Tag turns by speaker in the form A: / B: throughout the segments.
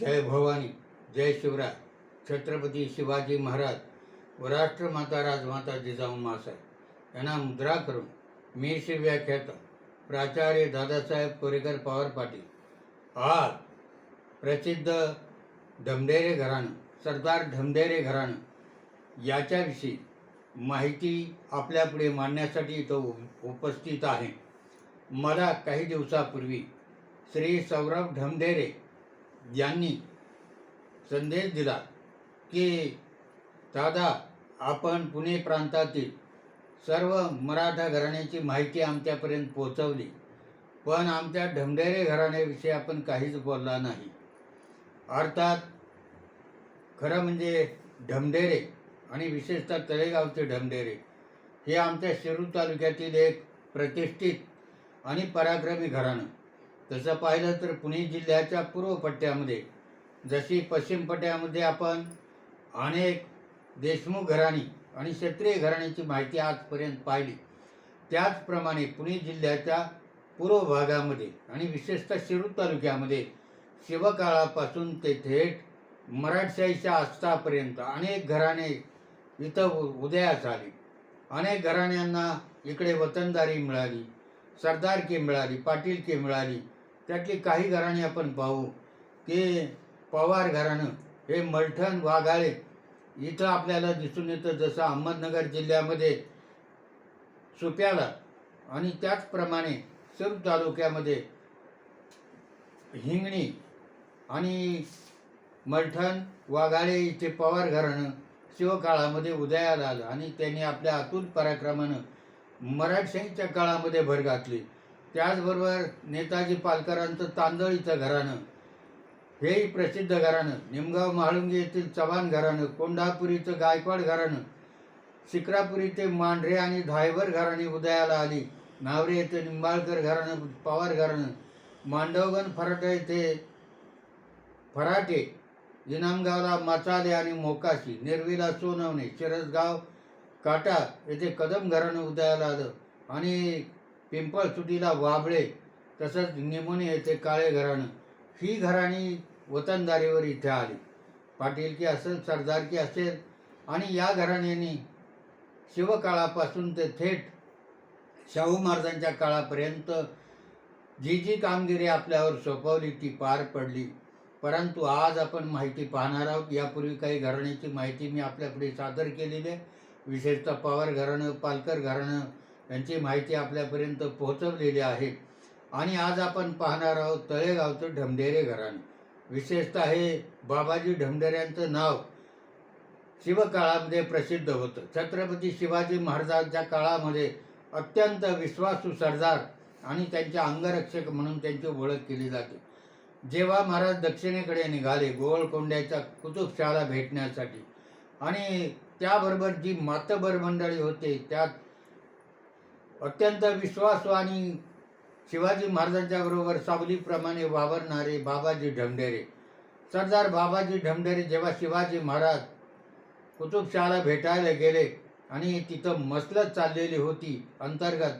A: जय भवानी जय शिवराय. छत्रपती शिवाजी महाराज व राष्ट्रमाता राजमाता जिजाऊ मासाहेब. यांना मुद्रा करून मी श्री प्राचार्य दादासाहेब कोरेकर पवार पाटील. आज प्रसिद्ध धमदेरे घराणं सरदार ढमढेरे घराणं याच्याविषयी माहिती आपल्यापुढे मांडण्यासाठी इथं उपस्थित आहे. मला काही दिवसापूर्वी श्री सौरभ धमदेरे यांनी संदेश दिला की दादा आपण पुणे प्रांतातील सर्व मराठा घराण्याची माहिती आमच्यापर्यंत पोहोचवली. पण आमच्या ढमढेरे घराण्याविषयी आपण काहीच बोलला नाही. अर्थात खरं म्हणजे ढमढेरे आणि विशेषतः तळेगावचे ढमढेरे हे आमच्या शिरूर तालुक्यातील एक प्रतिष्ठित आणि पराक्रमी घराणं. तसं पाहिलं तर पुणे जिल्ह्याच्या पूर्व पट्ट्यामध्ये जशी पश्चिम पट्ट्यामध्ये आपण अनेक देशमुख घराणी आणि क्षत्रिय घराण्याची माहिती आजपर्यंत पाहिली. त्याचप्रमाणे पुणे जिल्ह्याच्या पूर्व भागामध्ये आणि विशेषतः शिरूर तालुक्यामध्ये शिवकाळापासून ते थेट मराठशाहीच्या आस्थापर्यंत अनेक घराणे इथं उ- उदयास आली अनेक घराण्यांना इकडे वतनदारी मिळाली सरदारकी मिळाली पाटीलकी मिळाली त्यातली काही घराणी आपण पाहू. की पवार घराणं हे मलठण वाघाळे. इथं आपल्याला दिसून येतं जसं अहमदनगर जिल्ह्यामध्ये सुप्याला आणि त्याचप्रमाणे सिरूर तालुक्यामध्ये हिंगणी आणि मलठण वाघाळे इथे पवार घराणं शिवकाळामध्ये उदयाला आलं आणि त्यांनी आपल्या अतुल पराक्रमानं मराठशाहीच्या काळामध्ये भर घातली. त्याचबरोबर नेताजी पालकरांचं तांदळीचं घराणं. हेही प्रसिद्ध घराणं. निमगाव म्हाळुंगे येथील चव्हाण घराणं कोंढापुरीचं गायकवाड घराणं शिक्रापुरी ते मांढरे आणि धायवर घराणी उदयाला आली. नावरे येथे निंबाळकर घराणं पवार घराणं मांडवगण फराटे येथे फराटे इनामगावला माचाले आणि मोकाशी निर्वीला सोनवणे शिरसगाव काटा येथे कदम घराणं उदयाला आलं. आणि पिंपळसुटीला वाबळे तसंच निमोनी येथे काळे घराणं. ही घराणी वतनदारीवर इथे आली. पाटीलकी असेल सरदारकी असेल आणि या घराण्याने शिवकाळापासून ते थेट शाहू महाराजांच्या काळापर्यंत जी जी कामगिरी आपल्यावर सोपवली ती पार पडली. परंतु आज आपण माहिती पाहणार आहोत यापूर्वी काही घराण्याची माहिती मी आपल्यापुढे सादर केलेली आहे. विशेषतः पवार घराणं पालकर घराणं यांची माहिती आपल्यापर्यंत पोहोचवलेली आहे. आणि आज आपण पाहणार आहोत तळेगावचं ढमढेरे घराणे. विशेषतः हे बाबाजी ढमढेऱ्यांचं नाव शिवकाळामध्ये प्रसिद्ध होतं. छत्रपती शिवाजी महाराजांच्या काळामध्ये अत्यंत विश्वासू सरदार आणि त्यांच्या अंगरक्षक म्हणून त्यांची ओळख केली जाते. जेव्हा महाराज दक्षिणेकडे निघाले गोवळकोंड्याच्या कुतुबशाला भेटण्यासाठी. आणि त्याबरोबर जी मातबर मंडळी होते त्यात अत्यंत विश्वासवाणी आणि शिवाजी महाराजांच्या बरोबर सावलीप्रमाणे वावरणारे बाबाजी ढमढेरे. सरदार बाबाजी ढमढेरे जेव्हा शिवाजी महाराज कुतुबशहाला भेटायला गेले आणि तिथं मसलत चाललेली होती अंतर्गत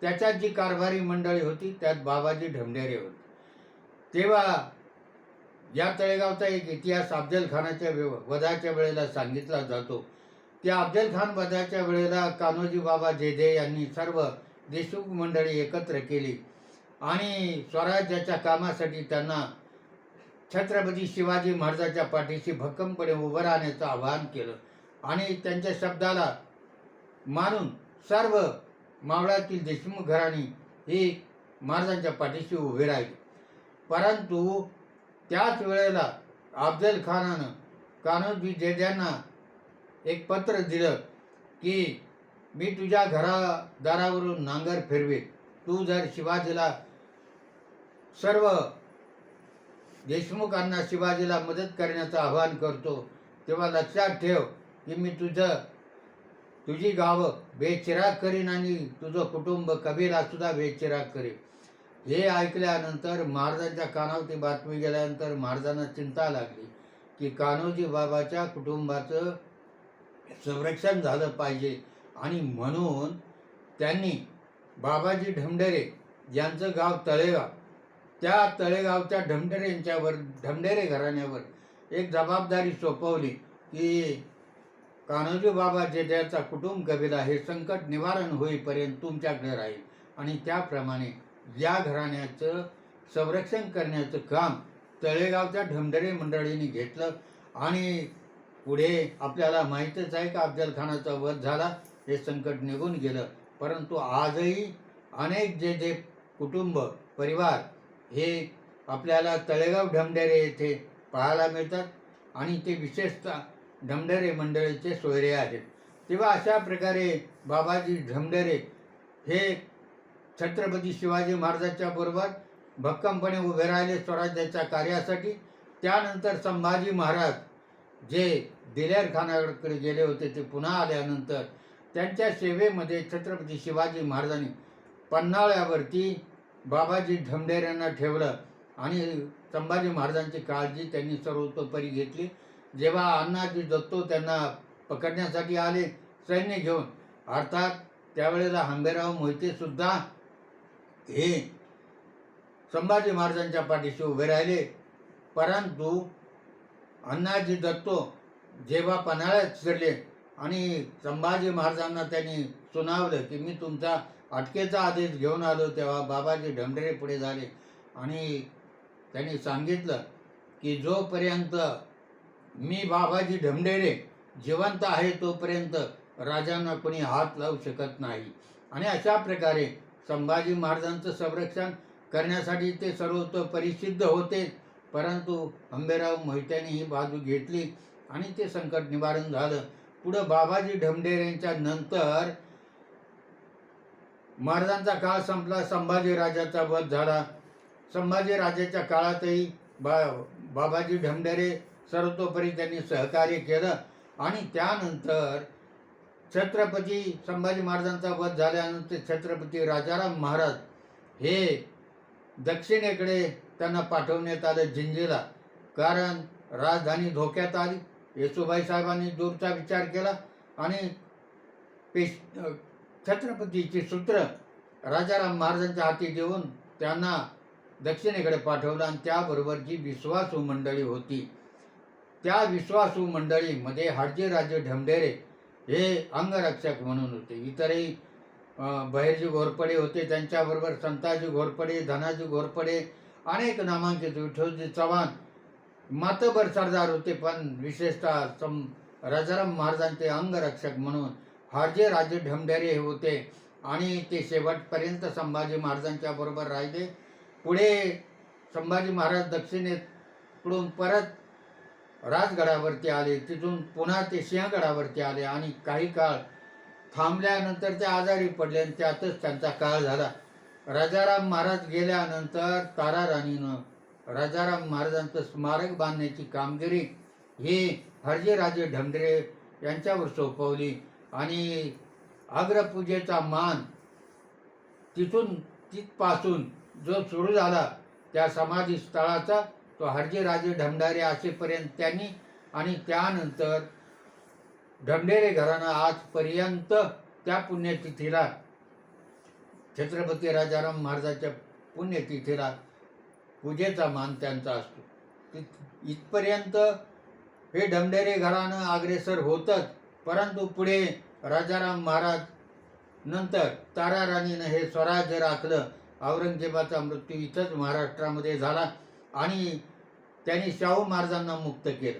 A: त्याच्यात जी कारभारी मंडळी होती त्यात बाबाजी ढमढेरे होते. तेव्हा या तळेगावचा एक इतिहास अफजल खानाच्या वेव- वधाच्या वेळेला सांगितला जातो. त्या अफजल खान वधाच्या वेळेला कान्होजी बाबा जेधे यांनी सर्व देशमुख मंडळी एकत्र केली. आणि स्वराज्याच्या कामासाठी त्यांना छत्रपती शिवाजी महाराजांच्या पाठीशी भक्कमपणे उभं राहण्याचं आवाहन केलं. आणि त्यांच्या शब्दाला मानून सर्व मावळातील देशमुख घराणी ही महाराजांच्या पाठीशी उभे राहिली. परंतु त्याच वेळेला अफजल खानानं कान्होजी जेद्यांना एक पत्र दिलं की मी तुझ्या घरादारावरून नांगर फिरवे तू जर शिवाजीला सर्व देशमुखांना शिवाजीला मदत करण्याचं आवाहन करतो तेव्हा लक्षात ठेव की मी तुझं तुझी गावं बेचिराग करीन आणि तुझं कुटुंब कबीरासुद्धा बेचिराग करीन. हे ऐकल्यानंतर महाराजांच्या कानावरती बातमी गेल्यानंतर महाराजांना चिंता लागली की कान्होजी बाबाच्या कुटुंबाचं संरक्षण झालं पाहिजे. आणि म्हणून त्यांनी बाबाजी ढमढेरे यांचं गाव तळेगाव त्या तळेगावच्या ढमढेरेंच्यावर ढमढेरे घराण्यावर एक जबाबदारी सोपवली की कान्होजी बाबा जेठ्याचा कुटुंब कबिला हे संकट निवारण होईपर्यंत तुमच्याकडे राहील. आणि त्याप्रमाणे या घराण्याचं संरक्षण करण्याचं काम तळेगावच्या ढमढेरे मंडळीने घेतलं. आणि पुढे आपल्याला माहीतच आहे का अफजल खानाचा वध झाला हे संकट निघून गेलं. परंतु आजही अनेक जे जे कुटुंब परिवार हे आपल्याला तळेगाव ढमढेरे येथे पाहायला मिळतात आणि ते विशेषतः ढमढेरे मंडळीचे सोयरे आहेत. तेव्हा अशा प्रकारे बाबाजी ढमढेरे हे छत्रपती शिवाजी महाराजांच्या बरोबर भक्कमपणे उभे राहिले स्वराज्याच्या कार्यासाठी. त्यानंतर संभाजी महाराज जे दिलेर खानाकडे गेले होते ते पुन्हा आल्यानंतर त्यांच्या सेवेमध्ये छत्रपती शिवाजी महाराजांनी पन्हाळ्यावरती बाबाजी ढमढेऱ्यांना ठेवलं आणि संभाजी महाराजांची काळजी त्यांनी सर्वतोपरी घेतली. जेव्हा अण्णाजी दत्तो त्यांना पकडण्यासाठी आले सैन्य घेऊन अर्थात त्यावेळेला हंबेराव मोहितेसुद्धा हे संभाजी महाराजांच्या पाठीशी उभे राहिले. परंतु अण्णाजी दत्तो जेव्हा पन्हाळ्यात शिरले आणि संभाजी महाराजांना त्यांनी सुनावलं की मी तुमचा अटकेचा आदेश घेऊन आलो तेव्हा बाबाजी ढमढेरे पुढे झाले. आणि त्यांनी सांगितलं की जोपर्यंत मी बाबाजी ढमढेरे जिवंत आहे तोपर्यंत राजांना कोणी हात लावू शकत नाही. आणि अशा प्रकारे संभाजी महाराजांचं संरक्षण करण्यासाठी ते सर्वतोपरी सिद्ध होते. परंतु अंबेराव मोहित्यांनी ही बाजू घेतली आणि ते संकट निवारण झालं. पुढं बाबाजी ढमढेरेंच्या नंतर महाराजांचा काळ संपला. संभाजीराजाचा वध झाला. संभाजीराजाच्या काळातही बा बाबाजी ढमढेरे सर्वतोपरी त्यांनी सहकार्य केलं आणि त्यानंतर छत्रपती संभाजी महाराजांचा वध झाल्यानंतर छत्रपती राजाराम महाराज हे दक्षिणेकडे त्यांना पाठवण्यात आलं जिंजीला कारण राजधानी धोक्यात आली. येसुबाई साहेबांनी दूरचा विचार केला आणि पेश छत्रपतीची सूत्र राजाराम महाराजांच्या हाती देऊन त्यांना दक्षिणेकडे पाठवलं आणि त्याबरोबर जी विश्वासू मंडळी होती. त्या विश्वासू मंडळीमध्ये हाडजीराजे ढमढेरे हे अंगरक्षक म्हणून होते. इतरही बहिरजी बहिर्जी घोरपडे होते. त्यांच्याबरोबर संताजी घोरपडे धनाजी घोरपडे अनेक नामांकित विठ्ठलजी चव्हाण मातबर सरदार होते पण विशेषतः सम राजाराम महाराजांचे अंगरक्षक म्हणून हारजे राजे ढमढेरे हे होते आणि ते शेवटपर्यंत संभाजी महाराजांच्या बरोबर राहिले. पुढे संभाजी महाराज दक्षिणेकडून परत राजगडावरती आले. तिथून पुन्हा ते सिंहगडावरती आले आणि काही काळ थांबल्यानंतर ते आजारी पडले आणि त्यातच त्यांचा काळ झाला. राजाराम महाराज गेल्यानंतर तारा राणीनं राजाराम महाराजांचं स्मारक बांधण्याची कामगिरी ही हरजेराजे ढमढेरे यांच्यावर सोपवली आणि अग्रपूजेचा मान तिथून तिथपासून जो सुरू झाला त्या समाधी स्थळाचा तो हरजेराजे ढमढारे असेपर्यंत त्यांनी आणि त्यानंतर ढमढेरे घराणं आजपर्यंत त्या पुण्यतिथीला छत्रपती राजाराम महाराजाच्या पुण्यतिथीला पूजेचा मान त्यांचा असतो. तिथ इथपर्यंत हे ढमढेरे घरानं अग्रेसर होतच परंतु पुढे राजाराम महाराज नंतर तारा राणीनं हे स्वराज्य राखलं. औरंगजेबाचा मृत्यू इथंच महाराष्ट्रामध्ये झाला आणि त्यांनी शाहू महाराजांना मुक्त केलं.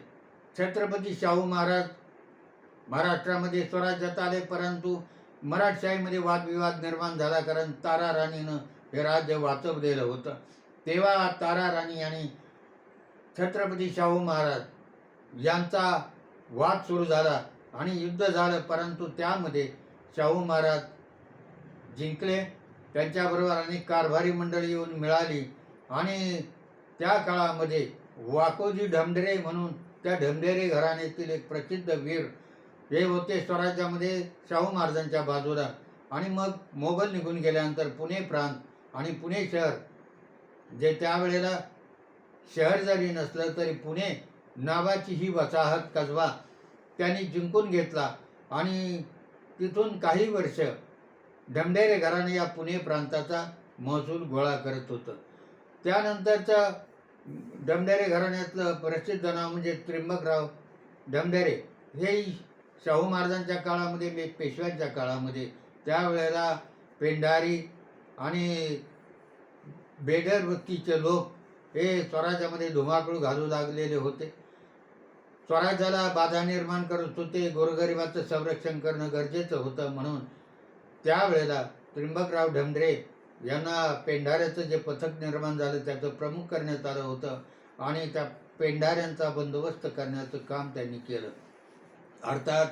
A: छत्रपती शाहू महाराज महाराष्ट्रामध्ये स्वराज्यात आले परंतु मराठशाहीमध्ये वादविवाद निर्माण झाला कारण तारा राणीनं हे राज्य वाचवलेलं होतं. तेव्हा तारा राणी आणि छत्रपती शाहू महाराज यांचा वाद सुरू झाला आणि युद्ध झालं परंतु त्यामध्ये शाहू महाराज जिंकले. त्यांच्याबरोबर अनेक कारभारी मंडळी येऊन मिळाली आणि त्या काळामध्ये वाकोजी ढमढेरे म्हणून त्या ढमढेरे घराण्यातील एक प्रसिद्ध वीर हे होते स्वराज्यामध्ये शाहू महाराजांच्या बाजूला आणि मग मोगल निघून गेल्यानंतर पुणे प्रांत आणि पुणे शहर. जे त्यावेळेला शहर जरी नसलं तरी पुणे नावाची ही वसाहत कसबा त्यांनी जिंकून घेतला. आणि तिथून काही वर्ष ढमढेरे घराणे या पुणे प्रांताचा महसूल गोळा करत होतं. त्यानंतरचं ढमढेरे घराण्यातलं प्रसिद्ध नाव म्हणजे त्र्यंबकराव ढमढेरे हे शाहू महाराजांच्या काळामध्ये मे पेशव्यांच्या काळामध्ये त्यावेळेला पेंढारी आणि बेडर वृत्तीचे लोक हे स्वराज्यामध्ये धुमाकूळ घालू लागलेले होते. स्वराज्याला बाधा निर्माण करत होते गोरगरिबाचं संरक्षण करणं गरजेचं होतं म्हणून त्यावेळेला त्र्यंबकराव ढमढरे यांना पेंढाऱ्याचं जे पथक निर्माण झालं त्याचं प्रमुख करण्यात आलं होतं आणि त्या पेंढाऱ्यांचा बंदोबस्त करण्याचं काम त्यांनी केलं. अर्थात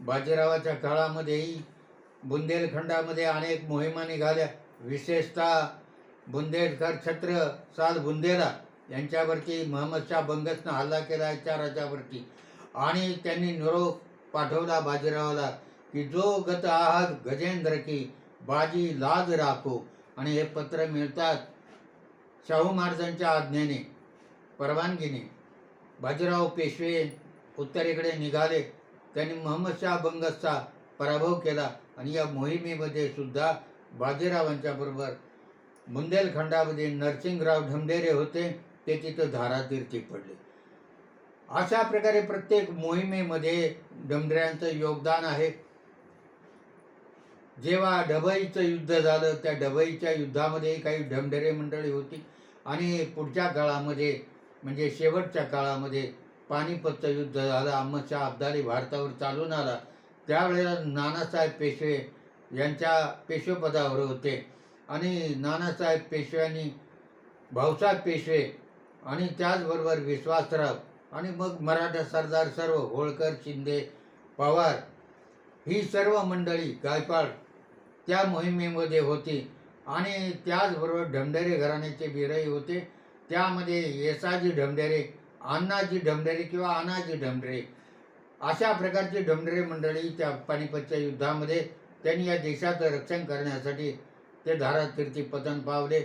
A: बाजीरावाच्या काळामध्येही बुंदेलखंडामध्ये अनेक मोहिमा निघाल्या. विशेषतः बुंदेलकर छत्र साल बुंदेला यांच्यावरती महम्मद शाह बंगसनं हल्ला केला त्या राजावरती. आणि त्यांनी निरोप पाठवला बाजीरावाला की जो गत आहात गजेंद्र की बाजी लाज राखो आणि हे पत्र मिळतात शाहू महाराजांच्या आज्ञेने परवानगीने. बाजीराव पेशवे उत्तरेकडे निघाले. त्यांनी मोहम्मद शाह बंगसचा पराभव केला आणि या मोहिमेमध्ये सुद्धा बाजीरावांच्या बरोबर बुंदेलखंडामध्ये नरसिंगराव ढमढेरे होते ते तिथं धारातीर्थी पडले अशा प्रकारे प्रत्येक मोहिमेमध्ये ढमढऱ्यांचं योगदान आहे. जेव्हा डबईचं युद्ध झालं त्या डबईच्या युद्धामध्ये काही ढमढेरे मंडळी होती आणि पुढच्या काळामध्ये म्हणजे शेवटच्या काळामध्ये पानिपतचं युद्ध झालं अहमदशाह अब्दाली भारतावर चालून आला. त्यावेळेला नानासाहेब पेशवे यांच्या पेशवेपदावर होते. आणि नानासाहेब पेशव्यांनी भाऊसाहेब पेशवे आणि त्याचबरोबर विश्वासराव आणि मग मराठा सरदार सर्व होळकर शिंदे पवार ही सर्व मंडळी गायकवाड त्या मोहिमेमध्ये होती. आणि त्याचबरोबर ढमढेरे घराण्याचे बिरही होते. त्यामध्ये येसाजी ढमढेरे अण्णाजी ढमढेरे किंवा अनाजी ढमढेरे अशा प्रकारची ढमढेरे मंडळी त्या पानिपतच्या युद्धामध्ये त्यांनी या देशाचं रक्षण करण्यासाठी ते धारातीर्थी पतन पावले.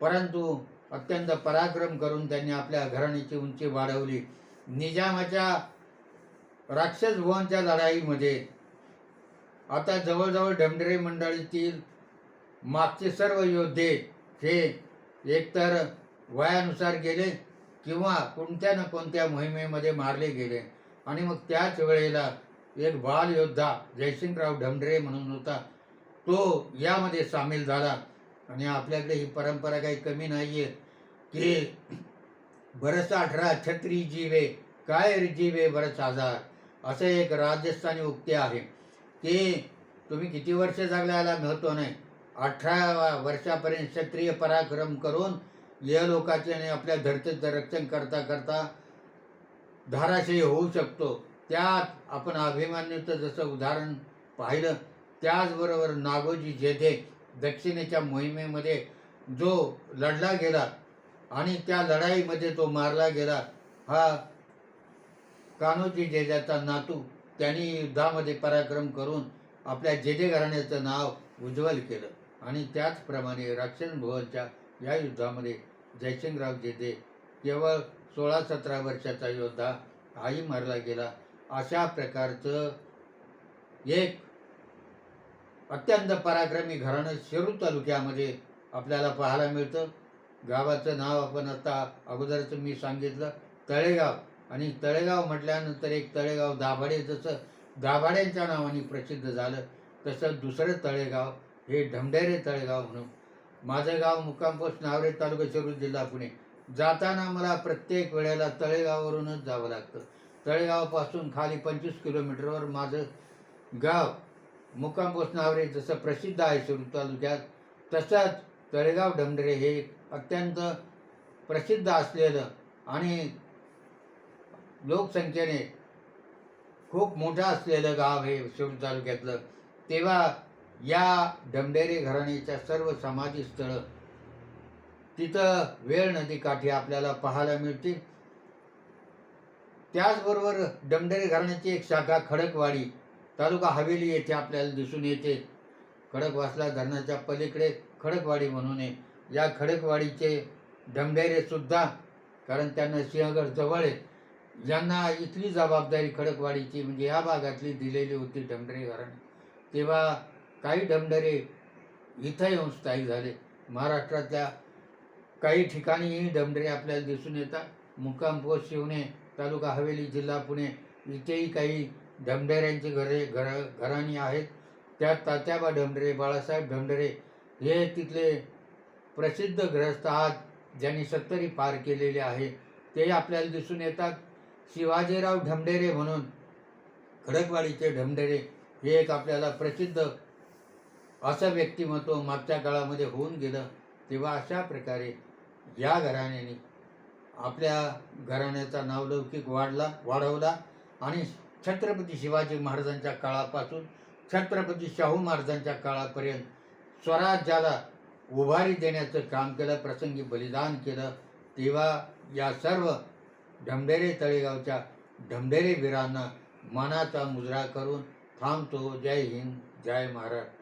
A: परंतु अत्यंत पराक्रम करून त्यांनी आपल्या घराण्याची उंची वाढवली. निजामाच्या राक्षस भुवनच्या लढाईमध्ये आता जवळजवळ ढमढेरे मंडळीतील मागचे सर्व योद्धे हे एकतर वयानुसार गेले किंवा कोणत्या ना कोणत्या मोहिमेमध्ये मारले गेले. आणि मग त्याच वेळेला एक बाल योद्धा जयसिंगराव ढमढरे म्हणून होता तो यामध्ये सामील झाला. आणि आपल्याकडे ही परंपरा काही कमी नाही आहे की बरस अठरा छत्री जीवे काय जीवे बरस हजार असं एक राजस्थानी उक्ती आहे की तुम्ही किती वर्ष जगल्याला महत्त्व नाही. अठरा वर्षापर्यंत क्षत्रिय पराक्रम करून या लोकाचे आणि आपल्या धरतीचं रक्षण करता करता धाराशयी होऊ शकतो. त्यात आपण अभिमान्यूचं जसं उदाहरण पाहिलं त्याचबरोबर नागोजी जेधे दक्षिणेच्या मोहिमेमध्ये जो लढला गेला आणि त्या लढाईमध्ये तो मारला गेला हा कान्होजी जेजाचा नातू त्यांनी युद्धामध्ये पराक्रम करून आपल्या जेजे घराण्याचं नाव उज्ज्वल केलं आणि त्याचप्रमाणे रक्षण भुवनच्या या युद्धामध्ये जयसिंगराव जेदे केवळ सोळा सतरा वर्षाचा योद्धा हाही मारला गेला अशा प्रकारचं एक अत्यंत पराक्रमी घराणं शेरू तालुक्यामध्ये आपल्याला पाहायला मिळतं. गावाचं नाव आपण आता अगोदरच मी सांगितलं तळेगाव. आणि तळेगाव म्हटल्यानंतर एक तळेगाव दाभाडे जसं दाभाड्यांच्या नावाने प्रसिद्ध झालं तसं दुसरं तळेगाव हे ढमढेरे तळेगाव म्हणून माझं गाव मुक्कामपोस्ट नावरे तालुका शिरूर जिल्हा पुणे. जाताना मला प्रत्येक वेळेला तळेगाववरूनच जावं लागतं. तळेगावपासून खाली पंचवीस किलोमीटरवर माझं गाव मुक्कामपोस्ट नावरे जसं प्रसिद्ध आहे शिरूर तालुक्यात तसंच तळेगाव ढमढरे हे अत्यंत प्रसिद्ध असलेलं आणि लोकसंख्येने खूप मोठं असलेलं गाव हे शिरूर तालुक्यातलं. तेव्हा या डंबेरे घराण्याच्या सर्व समाधी स्थळं. तिथं वेळ नदीकाठी आपल्याला पाहायला मिळतील. त्याचबरोबर डमढेरे घराण्याची एक शाखा खडकवाडी तालुका हवेली येथे आपल्याला दिसून येते. खडकवासला धरणाच्या पलीकडे खडकवाडी म्हणून आहे. या खडकवाडीचे डमडेरेसुद्धा कारण त्यांना सिंहगड जवळ आहे यांना इथली जबाबदारी खडकवाडीची म्हणजे या भागातली दिलेली होती ढमढरे घराणे. तेव्हा काही ढमढरे इथं येऊन स्थायिक झाले. महाराष्ट्रातल्या काही ठिकाणीही डमडरे आपल्याला दिसून येतात. मुक्काम शिवणे तालुका हवेली जिल्हा पुणे इथेही काही ढमढेऱ्यांची घरे घर घराणी आहेत. त्यात तात्याबा डमडरे बाळासाहेब डमडरे हे तिथले प्रसिद्ध ग्रस्त आहात ज्यांनी सत्तरी पार केलेले आहे. ते आपल्याला दिसून येतात. शिवाजीराव ढमढेरे म्हणून खडकवाडीचे ढमढेरे हे एक आपल्याला प्रसिद्ध असं व्यक्तिमत्व मागच्या काळामध्ये होऊन गेलं तेव्हा अशा प्रकारे या घराण्याने आपल्या घराण्याचा नावलौकिक वाढला वाढवला आणि छत्रपती शिवाजी महाराजांच्या काळापासून छत्रपती शाहू महाराजांच्या काळापर्यंत स्वराज्याला उभारी देण्याचं काम केलं प्रसंगी बलिदान केलं. तेव्हा या सर्व ढमढेरे तळेगावच्या ढमढेरे वीरांना मनाचा मुजरा करून थांबतो. जय हिंद जय महाराष्ट्र.